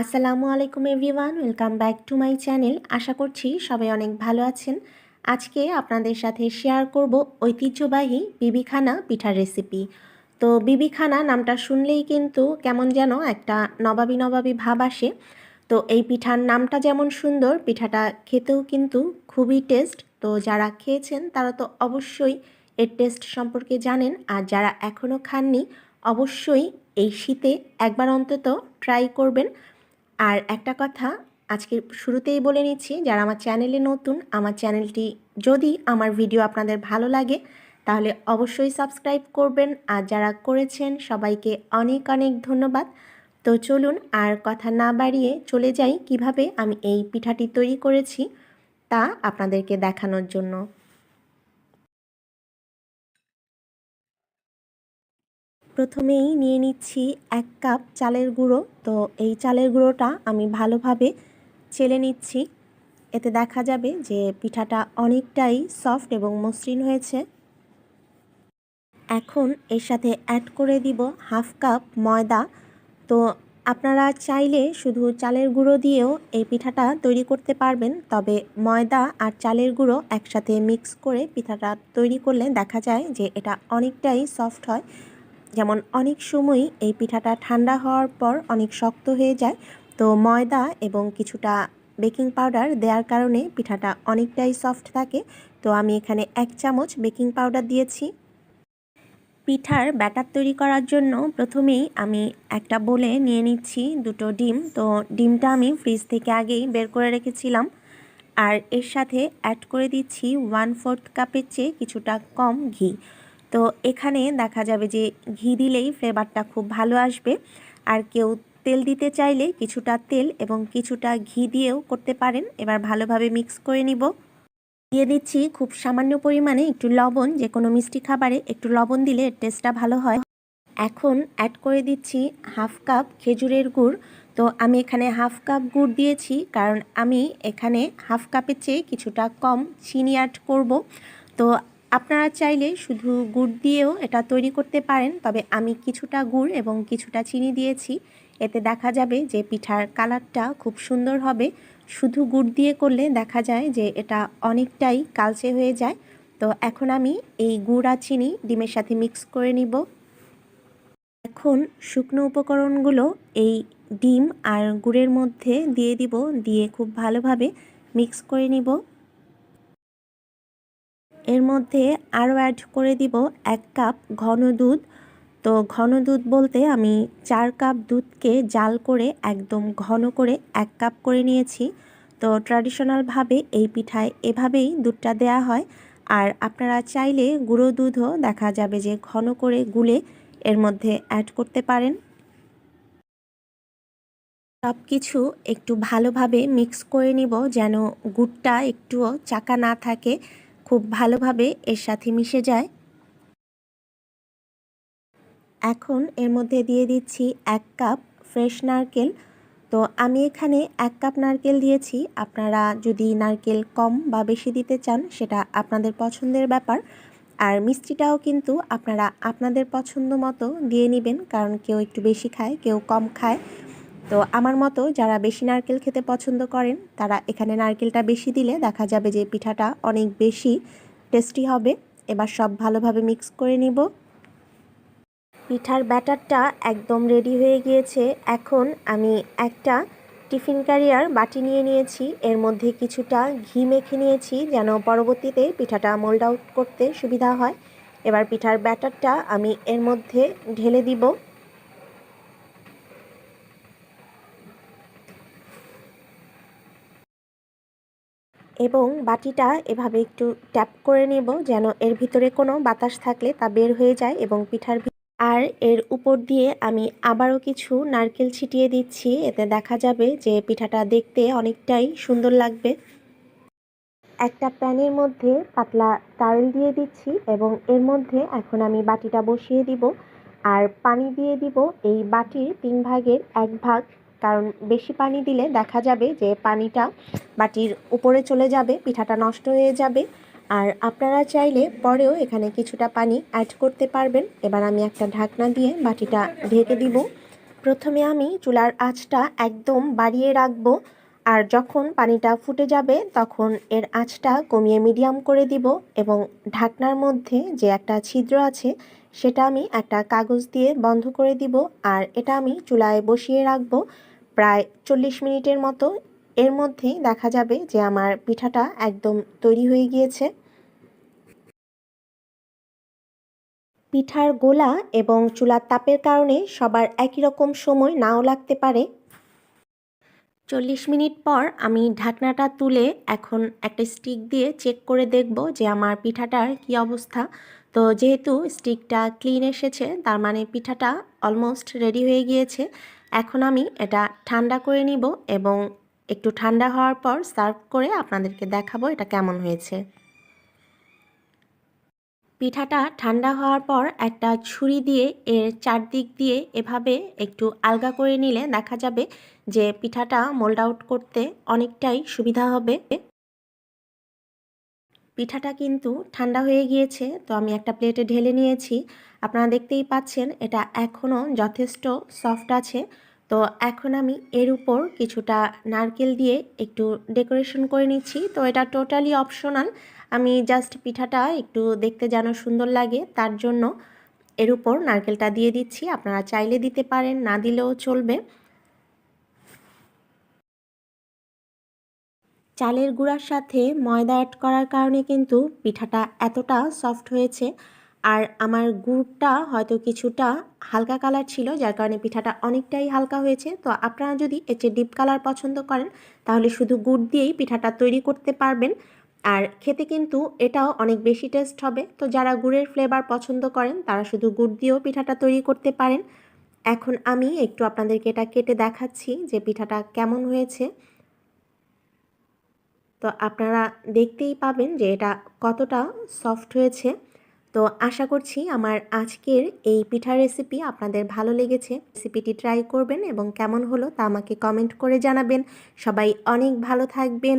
আসসালামু আলাইকুম everyone, welcome back to my channel. আশা করছি সবাই অনেক ভালো আছেন। আজকে আপনাদের সাথে শেয়ার করব ঐতিহ্যবাহী বিবিখানা পিঠার রেসিপি। তো বিবিখানা নামটা শুনলেই কিন্তু কেমন যেন একটা নবাবী নবাবী ভাব আসে। তো এই পিঠার নামটা যেমন সুন্দর, পিঠাটা খেতেও কিন্তু খুবই টেস্ট তো যারা খেয়েছেন তারা তো অবশ্যই এর টেস্ট সম্পর্কে জানেন। আর যারা এখনও খাননি, অবশ্যই এই শীতে একবার অন্তত ট্রাই করবেন। আর একটা কথা আজকে শুরুতেই বলে নিচ্ছি, যারা আমার চ্যানেলে নতুন, আমার চ্যানেলটি যদি আমার ভিডিও আপনাদের ভালো লাগে, তাহলে অবশ্যই সাবস্ক্রাইব করবেন। আর যারা করেছেন, সবাইকে অনেক অনেক ধন্যবাদ। তো চলুন, আর কথা না বাড়িয়ে চলে যাই। কীভাবে আমি এই পিঠাটি তৈরি করেছি, তা আপনাদেরকে দেখানোর জন্য। প্রথমেই নিয়ে নিচ্ছি এক কাপ চালের গুঁড়ো। তো এই চালের গুঁড়োটা আমি ভালোভাবে চেলে নিচ্ছি। এতে দেখা যাবে যে পিঠাটা অনেকটাই সফট এবং মসৃণ হয়েছে। এখন এর সাথে অ্যাড করে দিব হাফ কাপ ময়দা। তো আপনারা চাইলে শুধু চালের গুঁড়ো দিয়েও এই পিঠাটা তৈরি করতে পারবেন। তবে ময়দা আর চালের গুঁড়ো একসাথে মিক্স করে পিঠাটা তৈরি করলে দেখা যায় যে এটা অনেকটাই সফট হয়। যেমন অনেক সময়ই এই পিঠাটা ঠান্ডা হওয়ার পর অনেক শক্ত হয়ে যায়। তো ময়দা এবং কিছুটা বেকিং পাউডার দেওয়ার কারণে পিঠাটা অনেকটাই সফট থাকে। তো আমি এখানে এক চামচ বেকিং পাউডার দিয়েছি। পিঠার ব্যাটার তৈরি করার জন্য প্রথমেই আমি একটা বলে নিয়ে নিচ্ছি দুটো ডিম। তো ডিমটা আমি ফ্রিজ থেকে আগেই বের করে রেখেছিলাম। আর এর সাথে অ্যাড করে দিচ্ছি ওয়ান ফোর্থ কাপের চেয়ে কিছুটা কম ঘি। তো এখানে দেখা যাবে যে ঘি দিলেই ফ্লেভারটা খুব ভালো আসবে। আর কেউ তেল দিতে চাইলে কিছুটা তেল এবং কিছুটা ঘি দিয়েও করতে পারেন। এবার ভালোভাবে মিক্স করে নিব। দিয়ে দিচ্ছি খুব সামান্য পরিমাণে একটু লবণ, যে কোনো মিষ্টি খাবারে একটু লবণ দিলে এর টেস্টটা ভালো হয়। এখন অ্যাড করে দিচ্ছি হাফ কাপ খেজুরের গুড়। তো আমি এখানে হাফ কাপ গুড় দিয়েছি কারণ আমি এখানে হাফ কাপের চেয়ে কিছুটা কম চিনি অ্যাড করব। তো আপনারা চাইলে শুধু গুড় দিয়েও এটা তৈরি করতে পারেন, তবে আমি কিছুটা গুড় এবং কিছুটা চিনি দিয়েছি। এতে দেখা যাবে যে পিঠার কালারটা খুব সুন্দর হবে। শুধু গুড় দিয়ে করলে দেখা যায় যে এটা অনেকটাই কালচে হয়ে যায়। তো এখন আমি এই গুড় আর চিনি ডিমের সাথে মিক্স করে নিব। এখন শুকনো উপকরণগুলো এই ডিম আর গুড়ের মধ্যে দিয়ে দিব। দিয়ে খুব ভালোভাবে মিক্স করে নিব। এর মধ্যে আরও অ্যাড করে দিব এক কাপ ঘন দুধ। তো ঘন দুধ বলতে আমি চার কাপ দুধকে জাল করে একদম ঘন করে এক কাপ করে নিয়েছি। তো ট্র্যাডিশনালভাবে এই পিঠায় এভাবেই দুধটা দেয়া হয়। আর আপনারা চাইলে গুঁড়ো দুধও দেখা যাবে যে ঘন করে গুলে এর মধ্যে অ্যাড করতে পারেন। সব কিছু একটু ভালোভাবে মিক্স করে নিব যেন গুড়টা একটুও চাকা না থাকে। খুব ভালোভাবে এর সাথে মিশে যায়। এখন এর মধ্যে দিয়ে দিচ্ছি এক কাপ ফ্রেশ নারকেল। তো আমি এখানে এক কাপ নারকেল দিয়েছি। আপনারা যদি নারকেল কম বা বেশি দিতে চান, সেটা আপনাদের পছন্দের ব্যাপার। আর মিষ্টিটাও কিন্তু আপনারা আপনাদের পছন্দ মতো দিয়ে নেবেন, কারণ কেউ একটু বেশি খায়, কেউ কম খায়। তো আমার মতো যারা বেশি নারকেল খেতে পছন্দ করেন, তারা এখানে নারকেলটা বেশি দিলে দেখা যাবে যে পিঠাটা অনেক বেশি টেস্টি হবে। এবার সব ভালোভাবে মিক্স করে নিব। পিঠার ব্যাটারটা একদম রেডি হয়ে গিয়েছে। এখন আমি একটা টিফিন ক্যারিয়ার বাটি নিয়ে নিয়েছি। এর মধ্যে কিছুটা ঘি মেখে নিয়েছি যেন পরবর্তীতে পিঠাটা মোল্ড আউট করতে সুবিধা হয়। এবার পিঠার ব্যাটারটা আমি এর মধ্যে ঢেলে দিব। এবং বাটিটা এভাবে একটু ট্যাপ করে নেব যেন এর ভিতরে কোনো বাতাস থাকলে তা বের হয়ে যায় এবং পিঠার আর এর উপর দিয়ে আমি আবারও কিছু নারকেল ছিটিয়ে দিচ্ছি। এতে দেখা যাবে যে পিঠাটা দেখতে অনেকটাই সুন্দর লাগবে। একটা প্যানের মধ্যে পাতলা তাল দিয়ে দিচ্ছি এবং এর মধ্যে এখন আমি বাটিটা বসিয়ে দিব। আর পানি দিয়ে দিব। এই বাটির তিন ভাগের এক ভাগ কারণ বেশি পানি দিলে দেখা যাবে যে পানিটা বাটির উপরে চলে যাবে, পিঠাটা নষ্ট হয়ে যাবে। আর আপনারা চাইলে পরেও এখানে কিছুটা পানি অ্যাড করতে পারবেন। এবার আমি একটা ঢাকনা দিয়ে বাটিটা ঢেকে দিব। প্রথমে আমি চুলার আঁচটা একদম বাড়িয়ে রাখব। আর যখন পানিটা ফুটে যাবে, তখন এর আঁচটা কমিয়ে মিডিয়াম করে দিব এবং ঢাকনার মধ্যে যে একটা ছিদ্র আছে, সেটা আমি একটা কাগজ দিয়ে বন্ধ করে দিব। আর এটা আমি চুলায় বসিয়ে রাখব প্রায় চল্লিশ মিনিটের মতো। এর মধ্যেই দেখা যাবে যে আমার পিঠাটা একদম তৈরি হয়ে গিয়েছে। পিঠার গোলা এবং চুলার তাপের কারণে সবার একই রকম সময় নাও লাগতে পারে। চল্লিশ মিনিট পর আমি ঢাকনাটা তুলে এখন একটা স্টিক দিয়ে চেক করে দেখব যে আমার পিঠাটার কি অবস্থা। তো যেহেতু স্টিকটা ক্লিন এসেছে, তার মানে পিঠাটা অলমোস্ট রেডি হয়ে গিয়েছে। এখন আমি এটা ঠান্ডা করে নিব এবং একটু ঠান্ডা হওয়ার পর সার্ভ করে আপনাদেরকে দেখাবো এটা কেমন হয়েছে। পিঠাটা ঠান্ডা হওয়ার পর একটা ছুরি দিয়ে এর চারদিক দিয়ে এভাবে একটু আলগা করে নিলে দেখা যাবে যে পিঠাটা মোল্ড আউট করতে অনেকটাই সুবিধা হবে। পিঠাটা কিন্তু ঠান্ডা হয়ে গিয়েছে, তো আমি একটা প্লেটে ঢেলে নিয়েছি। আপনারা দেখতেই পাচ্ছেন, এটা এখনও যথেষ্ট সফট আছে। তো এখন আমি এর উপর কিছুটা নারকেল দিয়ে একটু ডেকোরেশন করে নিচ্ছি। তো এটা টোটালি অপশনাল। আমি জাস্ট পিঠাটা একটু দেখতে যেন সুন্দর লাগে, তার জন্য এর উপর নারকেলটা দিয়ে দিচ্ছি। আপনারা চাইলে দিতে পারেন, না দিলেও চলবে। চালের গুঁড়ার সাথে ময়দা অ্যাড করার কারণে কিন্তু পিঠাটা এতটা সফট হয়েছে। আর আমার গুড়টা হয়তো কিছুটা হালকা কালার ছিল, যার কারণে পিঠাটা অনেকটাই হালকা হয়েছে। তো আপনারা যদি এর চেয়ে ডিপ কালার পছন্দ করেন, তাহলে শুধু গুড় দিয়েই পিঠাটা তৈরি করতে পারবেন। আর খেতে কিন্তু এটাও অনেক বেশি টেস্ট হবে। তো যারা গুড়ের ফ্লেভার পছন্দ করেন, তারা শুধু গুড় দিয়েও পিঠাটা তৈরি করতে পারেন। এখন আমি একটু আপনাদেরকে এটা কেটে দেখাচ্ছি যে পিঠাটা কেমন হয়েছে। তো আপনারা দেখতেই পাবেন যে এটা কতটা সফট হয়েছে। তো আশা করছি আমার আজকের এই পিঠার রেসিপি আপনাদের ভালো লেগেছে। রেসিপিটি ট্রাই করবেন এবং কেমন হলো তা আমাকে কমেন্ট করে জানাবেন। সবাই অনেক ভালো থাকবেন।